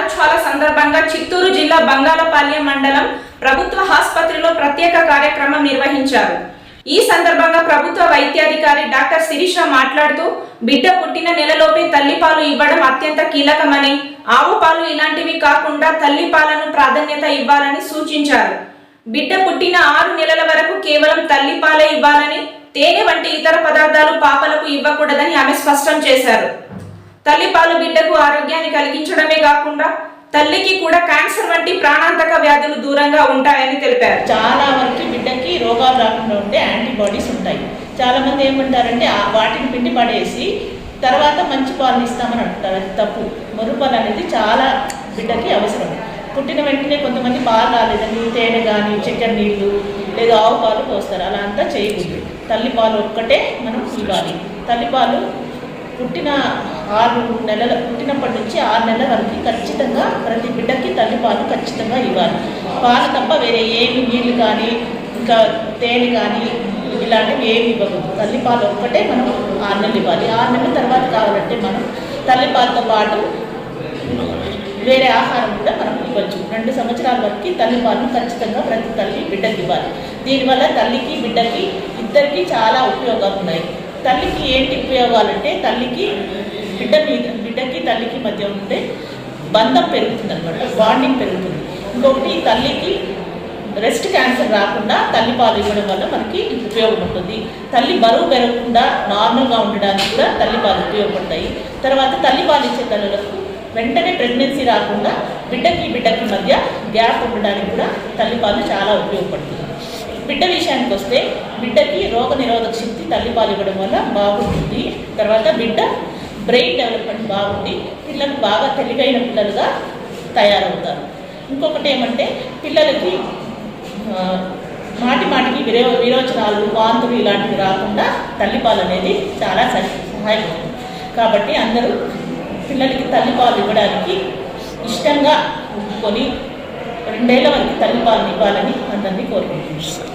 వారోత్సవాల సందర్భంగా చిత్తూరు జిల్లా బంగాళపాల్య మండలం ప్రభుత్వ ఆసుపత్రిలో ప్రత్యేక కార్యక్రమం నిర్వహించారు. ఈ సందర్భంగా ప్రభుత్వ వైద్యాధికారి డాక్టర్ శిరీష మాట్లాడుతూ బిడ్డ పుట్టిన నెలలోపే తల్లిపాలు ఇవ్వడం అత్యంత కీలకమని ఆవు పాలు ఇలాంటివి కాకుండా తల్లిపాలను ప్రాధాన్యత ఇవ్వాలని సూచించారు. బిడ్డ పుట్టిన ఆరు నెలల వరకు కేవలం తల్లిపాలే ఇవ్వాలని తేనె వంటి ఇతర పదార్థాలు పాపలకు ఇవ్వకూడదని ఆమె స్పష్టం చేశారు. తల్లిపాలు బిడ్డకు ఆరోగ్యాన్ని కలిగించడమే కాకుండా తల్లికి కూడా క్యాన్సర్ వంటి ప్రాణాంతక వ్యాధులు దూరంగా ఉంటాయని తెలిపారు. చాలా వరకు బిడ్డకి రోగాలు రాకుండా ఉండే యాంటీబాడీస్ ఉంటాయి. చాలా మంది ఏమంటారంటే ఆ వాటిని పిండి పడేసి తర్వాత మంచి పాలు ఇస్తామని అంటారు. అది తప్పు. మురుపాలు అనేది చాలా బిడ్డకి అవసరం. పుట్టిన వెంటనే కొంతమంది పాలు రాలేదని తేనె కానీ చక్కెర నీళ్ళు లేదా ఆవు పాలు పోస్తారు. అలా అంతా చేయకూడదు. తల్లిపాలు ఒక్కటే మనం ఇవ్వాలి. తల్లిపాలు పుట్టిన ఆరు నెలల పుట్టినప్పటి నుంచి ఆరు నెలల వరకు ఖచ్చితంగా ప్రతి బిడ్డకి తల్లిపాలు ఖచ్చితంగా ఇవ్వాలి. పాలు తప్ప వేరే ఏమి నీళ్ళు కానీ ఇంకా తేనె కానీ ఇలాంటివి ఏమి ఇవ్వకూడదు తల్లిపాలు ఒక్కటే మనం ఆరు నెలలు ఇవ్వాలి. ఆరు నెలల తర్వాత కావాలంటే మనం తల్లిపాలతో పాటు వేరే ఆహారం కూడా మనం ఇవ్వచ్చు. రెండు సంవత్సరాల వరకు తల్లిపాలను ఖచ్చితంగా ప్రతి తల్లి బిడ్డకి ఇవ్వాలి. దీనివల్ల తల్లికి బిడ్డకి ఇద్దరికి చాలా ఉపయోగాలు ఉన్నాయి. తల్లికి ఏంటి ఉపయోగాలంటే తల్లికి బిడ్డ మీద బిడ్డకి తల్లికి మధ్య ఉండే బంధం పెరుగుతుంది అనమాట బాండింగ్ పెరుగుతుంది. ఇంకొకటి తల్లికి బ్రెస్ట్ క్యాన్సర్ రాకుండా తల్లి పాలు ఇవ్వడం వల్ల మనకి ఉపయోగం ఉంటుంది. తల్లి బరువు పెరగకుండా నార్మల్గా ఉండడానికి కూడా తల్లి పాలు ఉపయోగపడతాయి. తర్వాత తల్లి పాలు ఇచ్చే తల్లులకు వెంటనే ప్రెగ్నెన్సీ రాకుండా బిడ్డకి బిడ్డకి మధ్య గ్యాప్ ఉండడానికి కూడా తల్లిపాలు చాలా ఉపయోగపడుతుంది. బిడ్డ విషయానికి వస్తే బిడ్డకి రోగ నిరోధక శక్తి తల్లిపాలు ఇవ్వడం వల్ల బాగుంటుంది. తర్వాత బిడ్డ బ్రెయిన్ డెవలప్మెంట్ బాగుండి పిల్లలు బాగా తెలివైన పిల్లలుగా తయారవుతారు. ఇంకొకటి ఏమంటే పిల్లలకి మాటి మాటికి విరో విరోచనాలు వాంతులు ఇలాంటివి రాకుండా తల్లిపాలు అనేది చాలా సహాయపడుతుంది. కాబట్టి అందరూ పిల్లలకి తల్లిపాలు ఇవ్వడానికి ఇష్టంగా ఒప్పుకొని రెండేళ్ళ వరకు తల్లిపాలు ఇవ్వాలని అందరినీ కోరుకుంటున్నాను